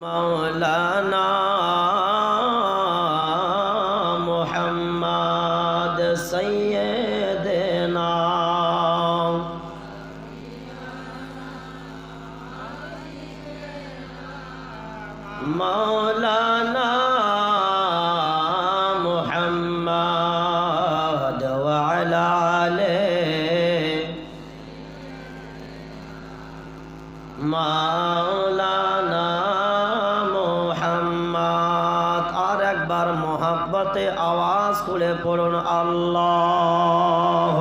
مولانا আল্লাহ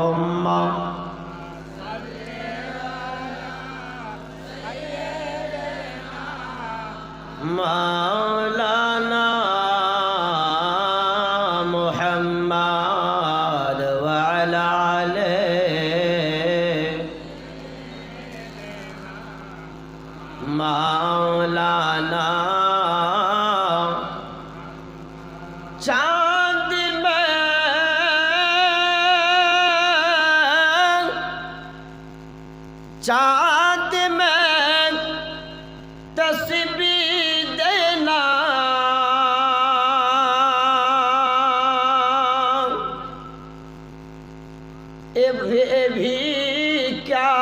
भी, ए भी क्या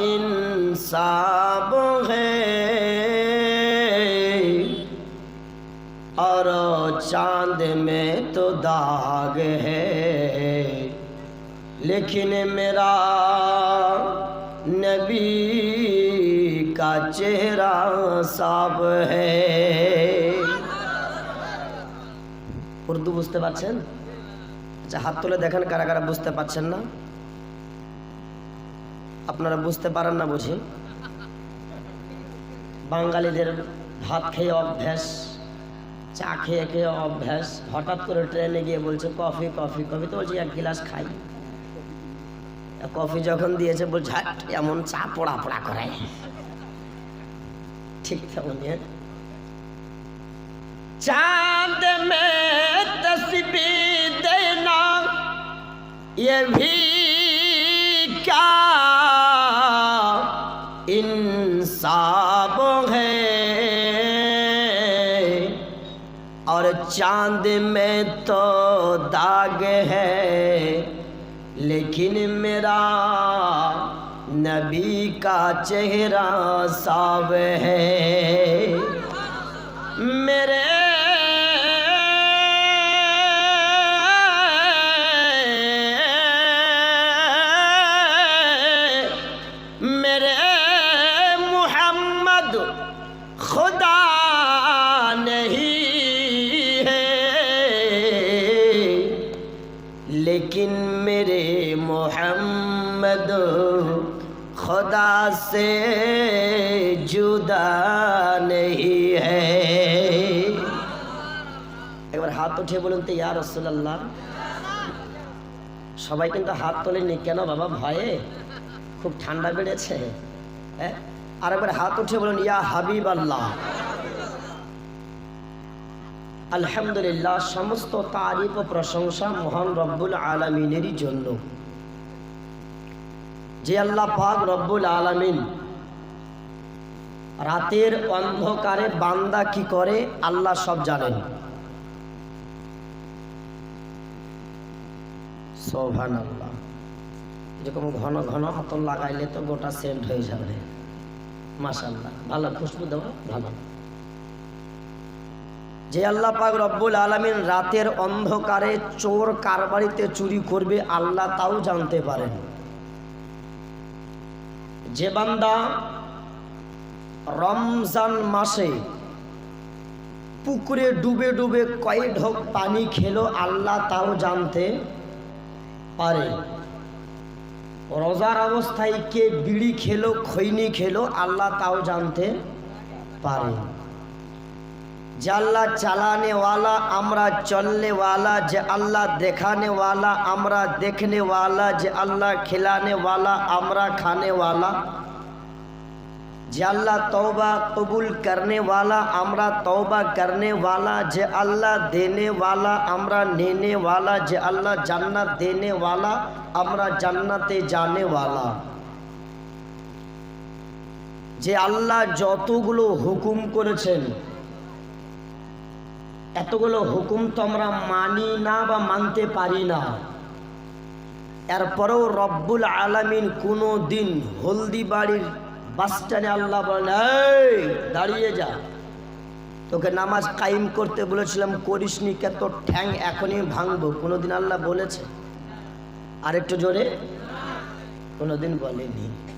इंसाफ है और चांद में तो दाग है लेकिन मेरा नबी का चेहरा साफ है উর্দু বুঝতে পারছেন আচ্ছা হাত তুলে দেখেন কারা কারা বুঝতে পারছেন না আপনারা বুঝতে পারেন না বুঝি? বাঙালিদের ভাত খেয়ে অভ্যাস, চা খেয়ে খেয়ে অভ্যাস, হঠাৎ করে ট্রেনে গিয়ে বলছে, কফি কফি কফি। তো বলছি, এক গিলাস খাই। কফি যখন দিয়েছে, বলছে এমন চা পোড়া পোড়া করে। ঠিক তেমনি হ্যাঁ? চাঁদ মে তসবি দেনা ये भी चांद में तो दाग है लेकिन मेरा नबी का चेहरा साफ है मेरे मेरे मोहम्मद खुदा खुदा से जुदा नहीं है একবার হাত উঠিয়ে বলুন তো ইয়া রসুল্লাহ সবাই কিন্তু হাত তোলেনি কেন বাবা ভয়ে খুব ঠান্ডা বেড়েছে হ্যাঁ আর একবার হাত উঠিয়ে বলুন ইয়া হাবিব আল্লাহ আলহামদুলিল্লাহ সমস্ত তারিফ ও প্রশংসা মহান রব্বুল আলমিনেরই জন্য যে আল্লাহ পাক রব্বুল আলমিন রাতের অন্ধকারে বান্দা কি করে? আল্লাহ সব জানেন। সোভান আল্লাহ এরকম ঘন ঘন হাতল লাগাইলে তো গোটা সেন্ট হয়ে যাবে। মাশাল্লাহ ভালো, খুশবু দেবো ভালো। যে আল্লাহ পাক রব্বুল আলমিন রাতের অন্ধকারে চোর কারবারিতে চুরি করবে, আল্লাহ তাও জানতে পারেন। যে বান্দা রমজান মাসে পুকুরে ডুবে ডুবে কয় ঢোক পানি খেলো, আল্লাহ তাও জানতে পারে। রোজার অবস্থায় কে বিড়ি খেলো, খৈনি খেলো, আল্লাহ তাও জানতে পারে। যে আল্লাহ চালানেওয়ালা আমরা চলনেওয়ালা যে আল্লাহ দেখানেওয়ালা, আমরা দেখনেওয়ালা যে আল্লাহ খেলানেওয়ালা, আমরা খানেওয়ালা। যে আল্লাহ তওবা কবুল করনেওয়ালা, আমরা তওবা করনেওয়ালা। যে আল্লাহ দেনেওয়ালা, আমরা নেনেওয়ালা। যে আল্লাহ জান্নাত দেনেওয়ালা, আমরা জান্নাতে জানেওয়ালা যে আল্লাহ যতগুলো হুকুম করেছেন এতগুলো হুকুম তো আমরা মানি না বা মানতে পারি না। এরপরেও রব্বুল আলামিন কোনো দিন হলদিবাড়ির বাস স্ট্যান্ডে আল্লাহ বলেন, এই, দাঁড়িয়ে যা। তোকে নামাজ কায়েম করতে বলেছিলাম, করিসনি কে? তোর ঠ্যাং এখনই ভাঙবো। কোনোদিন আল্লাহ বলেছে? আরেকটু জোরে? কোনোদিন বলেনি।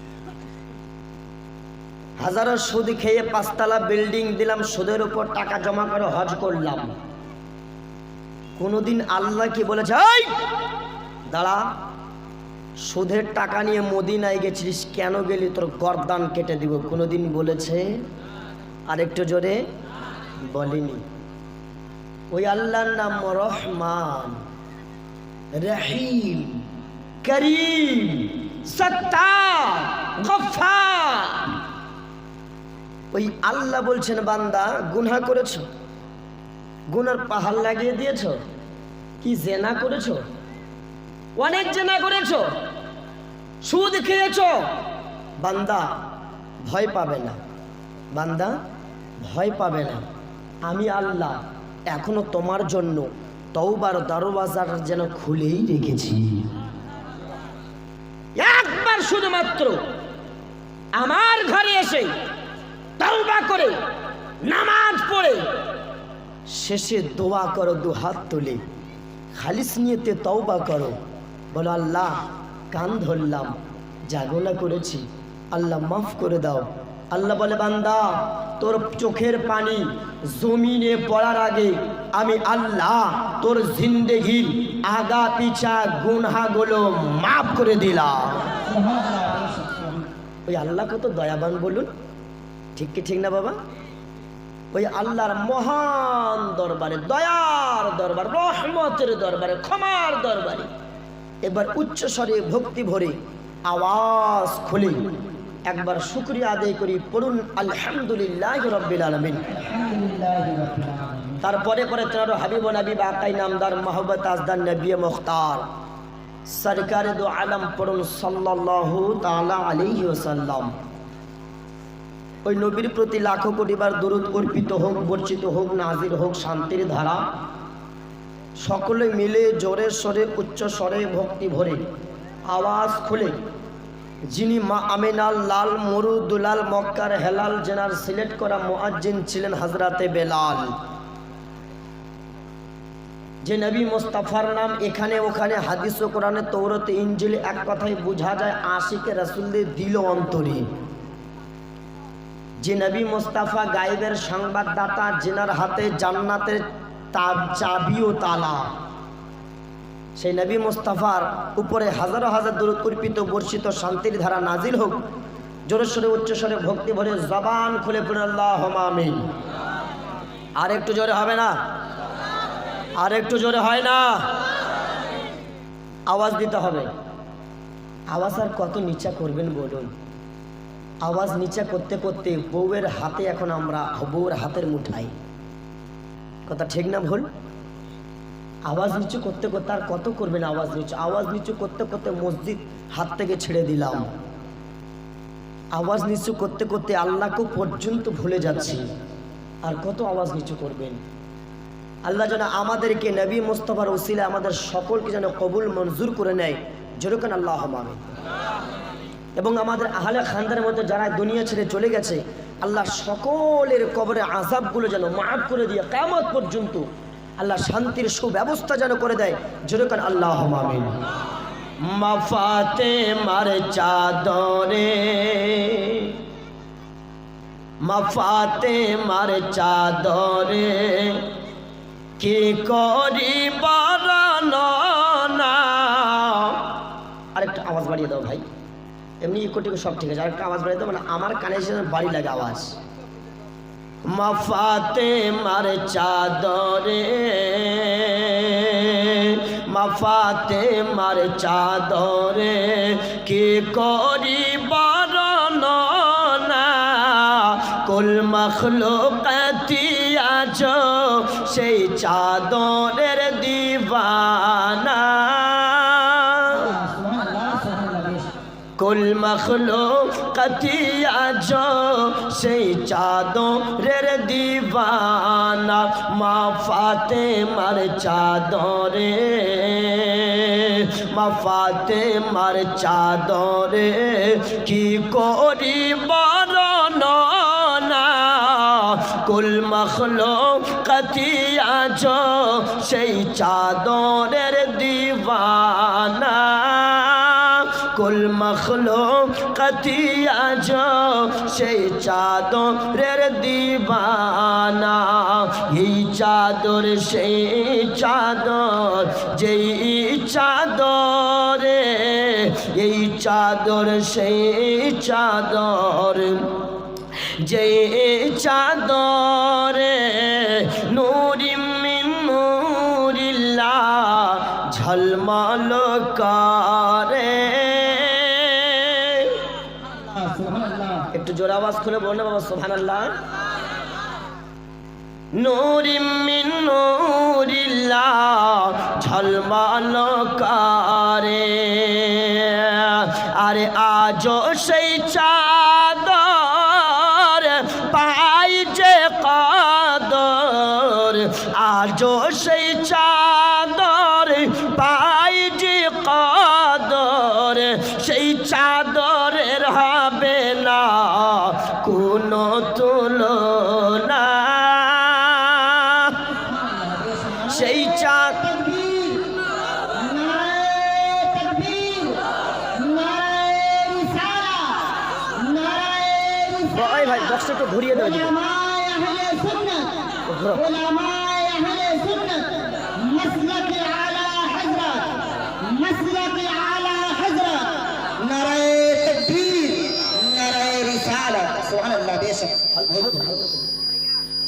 হাজারো সুদ খেয়ে পাঁচতলা বিল্ডিং দিলাম সুদের উপর টাকা জমা করে হজ করলাম। কোনোদিন আল্লাহ কি বলেছে "এই, দাঁড়া সুদের টাকা নিয়ে মদিনায় গেছিলিস কেন গেলি? তোর গরদান কেটে দিব। কোনোদিন বলেছে? আরেকটু জোরে বলিনি। ওই আল্লাহর নাম রহমান রহিম করিম সত্তা গফফার ওই আল্লাহ বলছেন, বান্দা, গুনহা করেছ? গুনার পাহাড় লাগিয়ে দিয়েছ? কি জেনা করেছ? অনেক জেনা করেছ। সুদ খেয়েছ। বান্দা, ভয় পাবে না। বান্দা, ভয় পাবে না। আমি আল্লাহ এখনও তোমার জন্য তওবার দরওয়াজার যেন খুলেই রেখেছি। একবার শুধুমাত্র আমার ঘরে এসে তওবা করে নামাজ পড়ে শেষে দোয়া করো দু হাত তুলে। খালিস নিয়েতে তওবা করো। বলো আল্লাহ কান ধরলাম জাগলা করেছি। আল্লাহ মাফ করে দাও। আল্লাহ বলে বান্দা তোর চোখের পানি জমিনে পড়ার আগে আমি আল্লাহ তোর জিন্দেগির আগা পিছা গুনহাগুলো মাফ করে দিলাম। ওই আল্লাহ কত দয়াবান বলুন। ঠিক কি ঠিক না বাবা? ওই আল্লাহর মহান দরবারে, দয়ার দরবার, রহমতের দরবারে, ক্ষমার দরবারে এবার উচ্চ স্বরে ভক্তি ভরে আওয়াজ খুলে একবার শুক্রিয়া আদায় করি, পড়ুন আলহামদুলিল্লাহ রব্বিল আলমিন। তারপরে পরে তেরো হাবিব নবী বাকাই নামদার মোহাম্মদ আজদার নবী মুখতার। সরকারে দো আলম পড়ুন সাল্লাল্লাহু তাআলা আলাইহি ওয়াসাল্লাম। ওই নবীর প্রতি লাখো কোটিবার দরুদ অর্পিত হোক, বর্ষিত হোক নাজির হোক, শান্তির ধারা। সকলে মিলে জোরে সরে, উচ্চ স্বরে ভক্তি ভরে আওয়াজ খুলে। যিনি মা আমিনাল লাল মরু দুলাল মক্কার হেলাল জেনার সিলেক্ট করা মোয়াজ্জিন ছিলেন হাজরাতে বেলাল। যে নবী মোস্তাফার নাম এখানে ওখানে হাদিস ও কোরআনে তৌরতে ইঞ্জিল এক কথায় বোঝা যায়, আশিকে রাসুলদের দিল অন্তরে। যে নবী মোস্তাফা গায়েবের সংবাদদাতা জেনার হাতে জান্নাতের চাবি ও তালা। সেই নবী মোস্তাফার উপরে হাজারো হাজার দূর অর্পিত বর্ষিত শান্তির ধারা নাজিল হোক, জোরে সরে উচ্চস্বরে ভক্তি ভরে জবান খুলে পড়ে আল্লাহ আর একটু জোরে হবে না? আর একটু জোরে হয় না? আওয়াজ দিতে হবে। আওয়াজ আর কত নিচা করবেন বলুন। আওয়াজ নিচা করতে করতে বউয়ের হাতে এখন আমরা, বউয়ের হাতের মুঠাই। কথা ঠিক না ভুল? আওয়াজ নিচু করতে করতে আর কত করবেন আওয়াজ নিচু? আওয়াজ নিচু করতে করতে মসজিদ হাত থেকে ছেড়ে দিলাম। আওয়াজ নিচু করতে করতে আল্লাহকে পর্যন্ত ভুলে যাচ্ছি। আর কত আওয়াজ নিচু করবেন? আল্লাহ যেন আমাদেরকে নবী মোস্তফার ওসিলা আমাদের সকলকে যেন কবুল মঞ্জুর করে নেয়। যেরকম আল্লাহ মামে এবং আমাদের আহলে খানদানের মধ্যে যারা দুনিয়া ছেড়ে চলে গেছে, আল্লাহ সকলের কবরে আজাবগুলো যেন মাফ করে দিয়ে কামত পর্যন্ত আল্লাহ শান্তির সুব্যবস্থা যেন করে দেয়। যেরকম আল্লাহ মামিন মাফাতে মার চাদরে মাফাতে মার চাদরে কি করি না? আরেকটা আওয়াজ বাড়িয়ে দাও ভাই। এমনি ইকোটিকো সব ঠিক আছে। আরেকটা আওয়াজ দাও মানে আমার কানে বাড়ি লাগে আওয়াজ। মাফাতে মার চাদরে, মাফাতে মার চাদরে, কি করি না? কুল মখলুকাতি আজ সেই চাদরের দিবানা কুল মখলুক কাটিয়াছ সেই চাদরের দিবানা। মা ফাতে মার চাদরে, মা ফাতে মার চাদরে কি করি বরণ কুল মখলো কাটিয়াছ সেই চাদরের দিবানা। মখলো কাটিয়াছ সেই চাদরের দিবানা। এই চাদর, সেই চাদর, যেই চাদরে, এই চাদর, সেই চাদর যে চাদরে নুরি মিন নুরিল্লাহ ঝলমল করে। খুলে বলে বাবা সোহান আল্লাহ ঝলমল আরে আজ সেই চাদর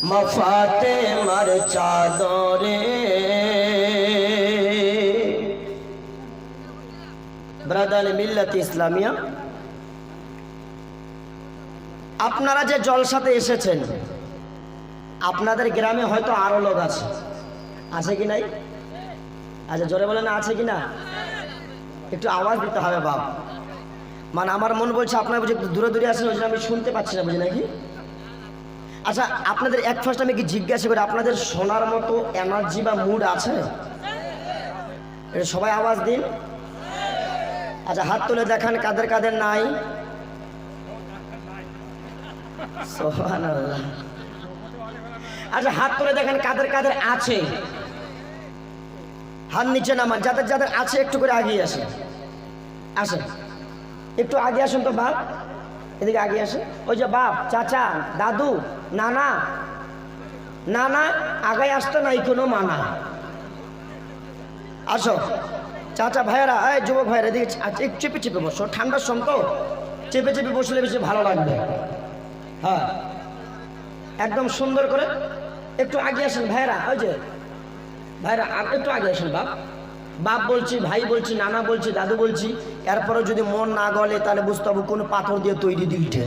মফাতে মার চাদরে ব্রাদান মিল্লাত ইসলামিয়া আপনারা যে জলসাতে এসেছেন আপনাদের গ্রামে হয়তো আরও লোক আছে। আছে কি নাই? আচ্ছা জোরে বলে না আছে কি না? একটু আওয়াজ দিতে হবে, বাপ। মানে আমার মন বলছে আপনারা বুঝে একটু দূরে দূরে আছেন, ওই জন্য আমি শুনতে পাচ্ছি না বুঝি নাকি? আচ্ছা আপনাদের এক ফার্স্ট আমি কি জিজ্ঞাসা করি, আপনাদের শোনার মতো এনার্জি বা মুড আছে? এটা সবাই আওয়াজ দিন। আচ্ছা হাত তুলে দেখান, কাদের কাদের নাই? সুবহানাল্লাহ। আচ্ছা হাত তুলে দেখেন কাদের কাদের আছে। হাত নিচে নামান, যাদের যাদের আছে একটু করে আগিয়ে আসেন। আসেন। একটু আগে আসুন তো বাপ। এদিকে আগে আসে ওই যে বাপ, চাচা, দাদু, নানা। নানা আগে আসতে নাই কোনো মানা। আসো। চাচা ভাইয়েরা, এই যুবক ভাইয়েরা, এদিকে চেপে চেপে বসো। ঠান্ডার সম তো। চেপে চেপে বসলে বেশি ভালো লাগবে। হ্যাঁ। একদম সুন্দর করে একটু আগে আসেন, ভাইরা, ওই যে, ভাইরা, আর একটু আগে আসেন, বাপ। বাপ বলছি, ভাই বলছি, নানা বলছি, দাদু বলছি এরপরে যদি মন না গলে, তাহলে বুঝতে হবে কোনো পাথর দিয়ে তৈরি দিলটে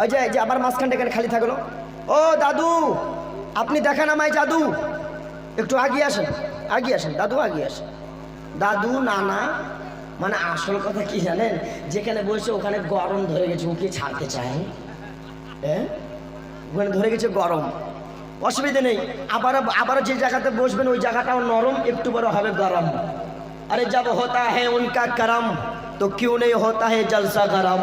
ওই যে যে, আবার মাঝখানটা এখানে খালি থাকল। ও, দাদু, আপনি দেখেন আমায় দাদু একটু আগিয়ে আসেন আগিয়ে আসেন, দাদু, আগিয়ে আসেন। দাদু, নানা মানে আসল কথা কি জানেন? যেখানে বসে ওখানে গরম ধরে গেছে ওকে ছাড়তে চায়? হ্যাঁ? ওখানে ধরে গেছে গরম। অসুবিধে নেই। আবার আবার যে জায়গাতে বসবেন, ওই জায়গাটাও নরম, একটু বড় হবে গরম। আরে জব হতা হ্যাঁ উনকা করম, তো কিউ নেই হতা হ্যাঁ জলসা গরম।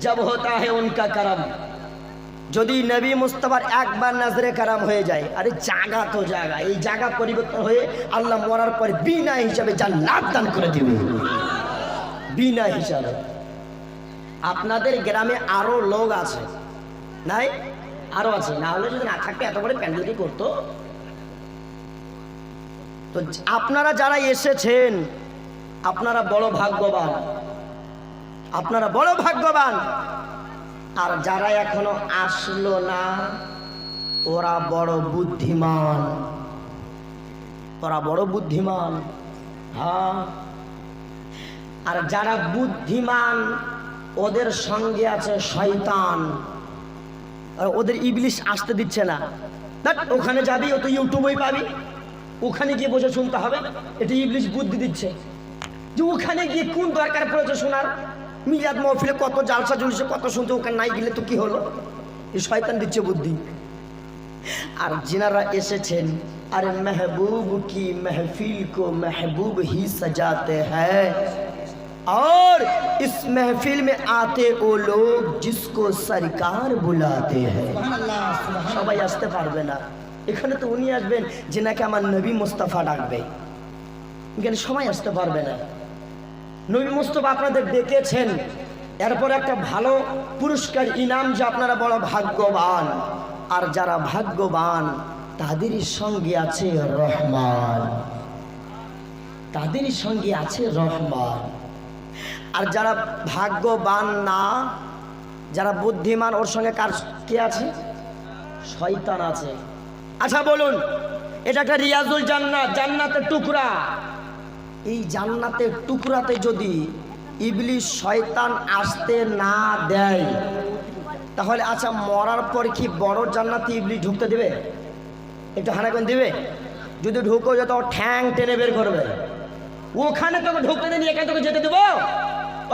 জব হতা হ্যাঁ উনকা করম। যদি নবী মুস্তফার একবার নজরে কারাম হয়ে যায়, আরে জাগা তো জায়গা এই জায়গা পরিবর্তন হয়ে আল্লাহ মরার পর বিনা হিসাবে জান্নাত দান করে দিবে। বিনা হিসাবে। আপনাদের গ্রামে আরও লোক আছে। নাই? আরও আছে, না হলে যদি না থাকতে এত বড় প্যান্ডেল কি করতো। তো আপনারা যারা এসেছেন, আপনারা বড় ভাগ্যবান। আপনারা বড় ভাগ্যবান। আর যারা এখনও আসলো না, ওরা বড় বুদ্ধিমান। ওরা বড় বুদ্ধিমান। হ্যাঁ। আর যারা বুদ্ধিমান, ওদের সঙ্গে আছে শয়তান। ওদের ইবলিশ আসতে দিচ্ছে না। ওখানে যাবি, ও তো ইউটিউবই পাবি। ওখানে গিয়ে বসে শুনতে হবে, এটা ইবলিশ বুদ্ধি দিচ্ছে। যে ওখানে গিয়ে কোন দরকার পড়েছে শোনার? মিলাদ মহফিলে কত জালসা জুলছে কত শুনতে, ওখানে নাই গেলে তো কি হলো? এই শয়তান দিচ্ছে বুদ্ধি। আর যিনারা এসেছেন, আরে মেহবুব কি, মেহফিল কো মেহবুব হি সাজাতে হ্যায়। और इस महफिल में आते वो लोग जिसको सरकार बुलाते हैं সবাই আসতে পারবে না এখানে তো উনি আসবেন যে নাকি আমার নবী মুস্তাফা ডাকবে এখানে সবাই আসতে পারবে না নবী মুস্তফা আপনাদের ডেকেছেন এরপর একটা ভালো পুরস্কার ইনাম যে আপনারা বড় ভাগ্যবান আর যারা ভাগ্যবান তাদেরই সঙ্গে আছে রহমান তাদেরই সঙ্গে আছে রহমান আর যারা ভাগ্যবান না, যারা বুদ্ধিমান, ওর সঙ্গে কার, কে আছে? শয়তান আছে। আচ্ছা বলুন, এটা একটা রিয়াজুল জান্নাত, জান্নাতের টুকরা। এই জান্নাতের টুকরাতে যদি ইবলিশ শয়তান আসতে না দেয়, তাহলে আচ্ছা মরার পর কি বড় জান্নাতে ইবলিশ ঢুকতে দেবে? একটু হানাকেন দিবে? যদি ঢুকো, যত ঠ্যাং টেনে বের করবে। ওখানে তোকে ঢুকতে দেনি এখানে তোকে যেতে দেবো?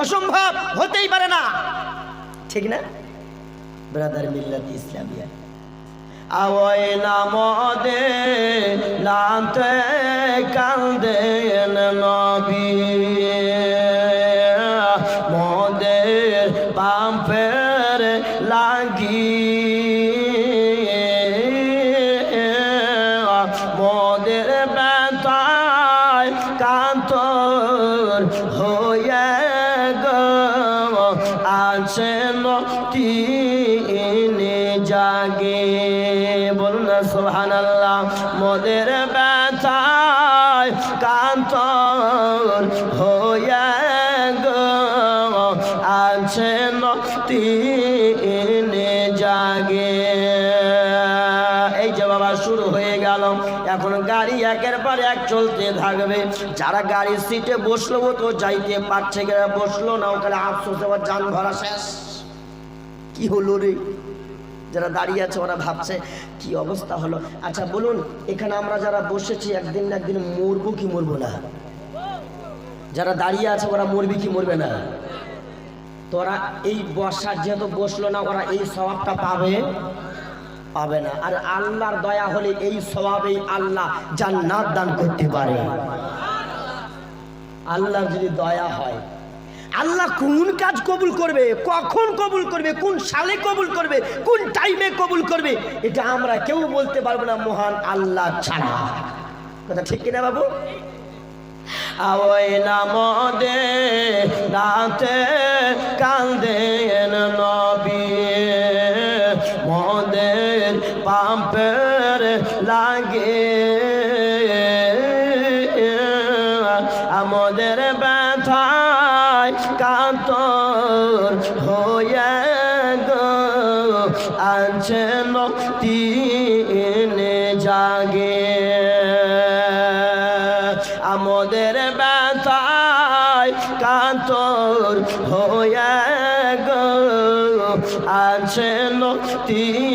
অসম্ভব হতেই পারে না। ঠিক না? ব্রাদার মিল্লাত ইসলামিয়া আওয়াই নামদে নাতে কান্দেন নবী। আছেন তিনি জাগে। বলুন না সোহান মদের পর এক চলতে থাকবে। যারা গাড়ির সিটে বসল তো যাইতে পারছে বসল না, ওখানে আফসোস আবার যান ভরা শেষ। কি হলো রে? যারা দাঁড়িয়ে আছে, ওরা ভাবছে, কি অবস্থা হলো? আচ্ছা বলুন, এখানে আমরা যারা বসেছি, একদিন না একদিন মরবো কি মরবো না? যারা দাঁড়িয়ে আছে, ওরা মরবি কি মরবে না? তোরা এই বর্ষার যেহেতু বসল না, ওরা এই স্বভাবটা পাবে। পাবে না। আর আল্লাহর দয়া হলে এই স্বভাবেই আল্লাহ জান্নাত দান করতে পারে। আল্লাহর যদি দয়া হয়, আল্লাহ কোন কাজ কবুল করবে, কখন কবুল করবে, কোন সালে কবুল করবে, কোন টাইমে কবুল করবে, এটা আমরা কেউ বলতে পারব না, মহান আল্লাহ ছাড়া। কথা ঠিক কিনা বাবু? আওয়াই নামদে রাতে কান্দেন পাম্পের লাগে। আমাদের ব্যথায় কাতর হয়ে গো। জাগে। আমাদের ব্যথায় কাতর হয়ে গো। আছেন তিনে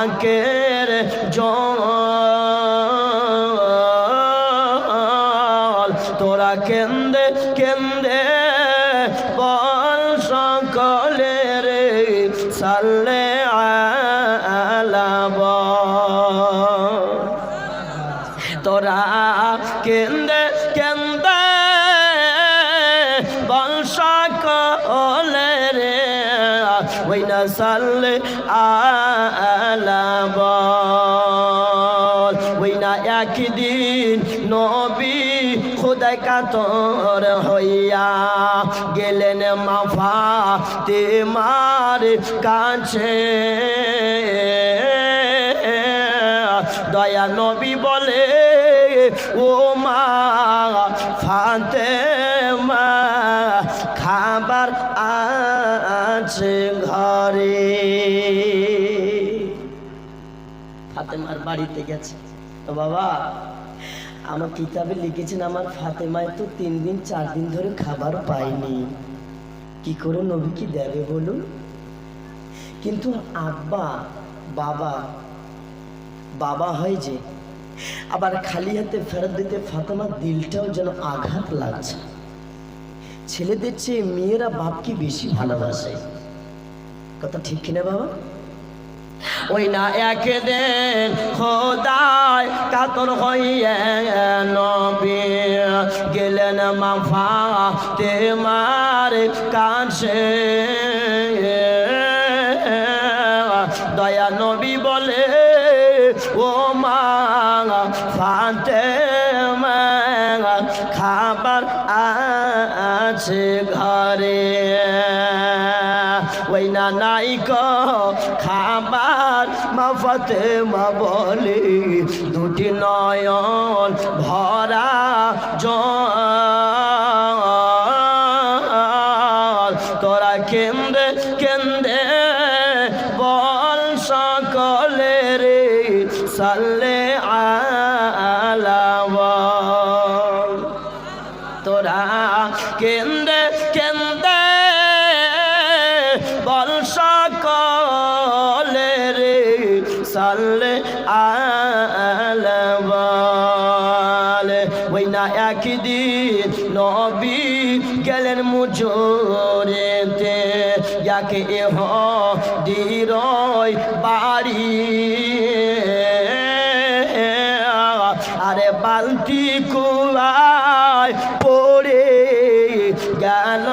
পাকের জল। তোরা কেন্দে কেন্দে বল সকলে রে সাল্লে আলাব তোরা কেন্দে কেন্দে বল সকলে রে ওই না সাল্লে কাতর হইয়া গেলেন মাফা তে মার কাছে। দয়া নবী বলে, ও মা ফাতে মা খাবার আছে ঘরে। ফাতেমার বাড়িতে গেছে। তো বাবা আমার কিতাবে লিখেছেন, আমার ফাতেমায় তো তিন দিন, চার দিন ধরে খাবার পায়নি কি করে নবী কি দেবে বলুন? কিন্তু আব্বা, বাবা বাবা হয় যে, আবার খালি হাতে ফেরত দিতে ফাতেমার দিলটাও যেন আঘাত লাগছে। ছেলেদের চেয়ে মেয়েরা বাপকে বেশি ভালোবাসে। কথা ঠিক কিনা বাবা? ওই না একদিন খোদায় কাতর হইয়ে নবী। গেলেন মাফা তে মার কাছে। দয়া নবী বলে, ও মা ফাতে খাবার আছে ঘরে। ওই না নাই কো খাবার মাফতে মা বলি দুটি নয়ন নবী গেলেন মুজোরেতে যাকে এহ দিরয় বাড়ি। আরে বালতি কুলায় পড়ে গেল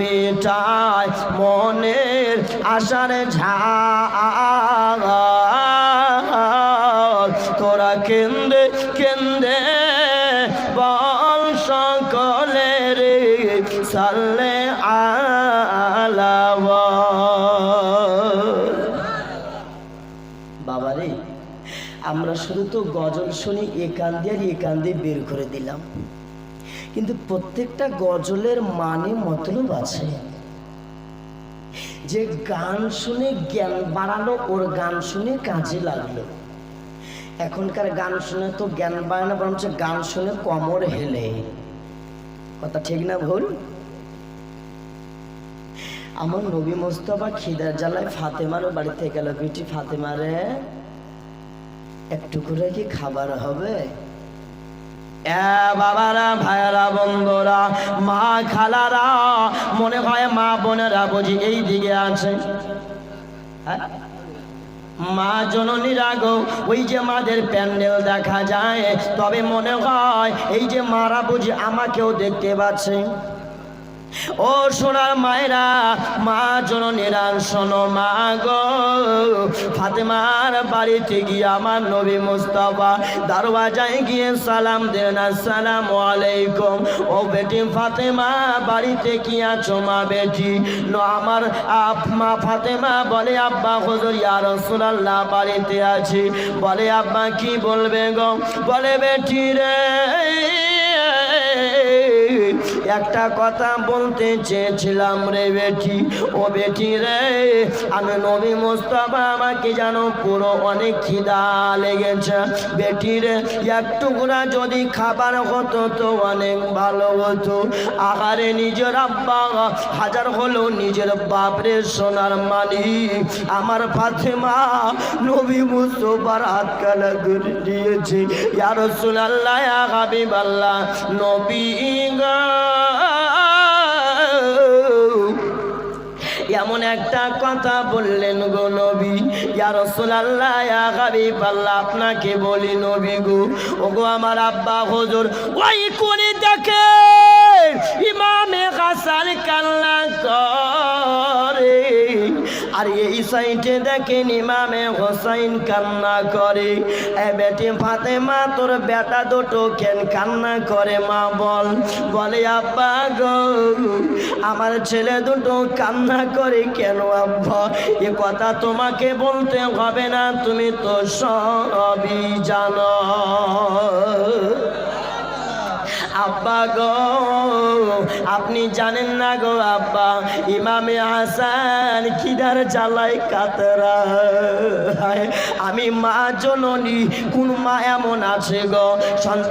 মেটায় মনের আশার ঝাল। তোরা কেন্দ্রে কেন্দ্রে বল সকলে রে সাল্লে আলাওয়া বাবারে আমরা শুধু তো গজল শুনি, এ কান দিয়ে আর এ কান দিয়ে বের করে দিলাম। কিন্তু প্রত্যেকটা গজলের মানে মতলব আছে। যে গান শুনে জ্ঞান বাড়ালো, ওর গান শুনে কাজে লাগল। এখনকার গান শুনে তো জ্ঞান বাড়ে না, বরঞ্চ গান শুনে কমর হেলে। কথা ঠিক না ভুল? আমার নবী মোস্তফা খিদার জ্বালায় ফাতেমারও বাড়িতে গেল। বেটি ফাতেমারে একটু করে কি খাবার হবে? বাবারা ভাইরা বন্ধুরা, মা খালারা, মনে হয় মা বোনেরা বুঝি এই দিকে আছে হ্যাঁ? মা জননীরা গো, ওই যে মাদের প্যান্ডেল দেখা যায়, তবে মনে হয় এই যে মারা বুঝি আমাকেও দেখতে পাচ্ছে ও সোনার মায়েরা, মা জননীরা, শোনো মা গো। ফাতেমার বাড়িতে গিয়ে আমার নবী মুস্তাফা দরওয়াজায় গিয়ে সালাম দেন, আসসালাম আলাইকুম। ও বেটি ফাতেমা, বাড়িতে কি আছো মা বেটি? ন, আমার মা ফাতেমা বলে, আব্বা হুজুর, ইয়া রাসূলুল্লাহ, বাড়িতে আছি। বলে, আব্বা কি বলবে গো? বলে, বেটি রে একটা কথা বলতে চেয়েছিলাম রে বেটি। ও বেটি রে, আমি নবী মোস্তফা, আমাকে জানো পুরো অনেক খিদা লেগেছে। বেটি রে, একটু গুণা যদি খাবার হতো তো অনেক ভালো হতো। আহারে নিজের আব্বা, হাজার হলো নিজের বাপরে সোনার মালিক। আমার ফাতেমা নবী মুস্তফার হাত কালা করে দিয়েছে। ইয়ার সোনাল্লাহ হাবিব আল্লাহ নবী গা। একটা কথা বললেন গো নবী। ইয়া রাসূলুল্লাহ, ইয়া হাবিবাল্লাহ, আপনাকে বলি নবী গো, ওগো আমার আব্বা হুজুর, ওই কোণে দেখে ইমামে হাসান কান্না করে। আর এই সাইডে দেখেন ইমামে হোসাইন কান্না করে। এ বেটি ফাতে মা তোর বেটা দুটো কেন কান্না করে মা বল। বলে, আব্বা গো, আমার ছেলে দুটো কান্না করে কেন আব্বা? এ কথা তোমাকে বলতে হবে না, তুমি তো সবই জানো। আব্বা গো, আপনি জানেন না গো আব্বা, ইমামে হাসান খিদার জ্বালাই কাতরা। আমি মা জননী, কোন মা এমন আছে গো? সন্তান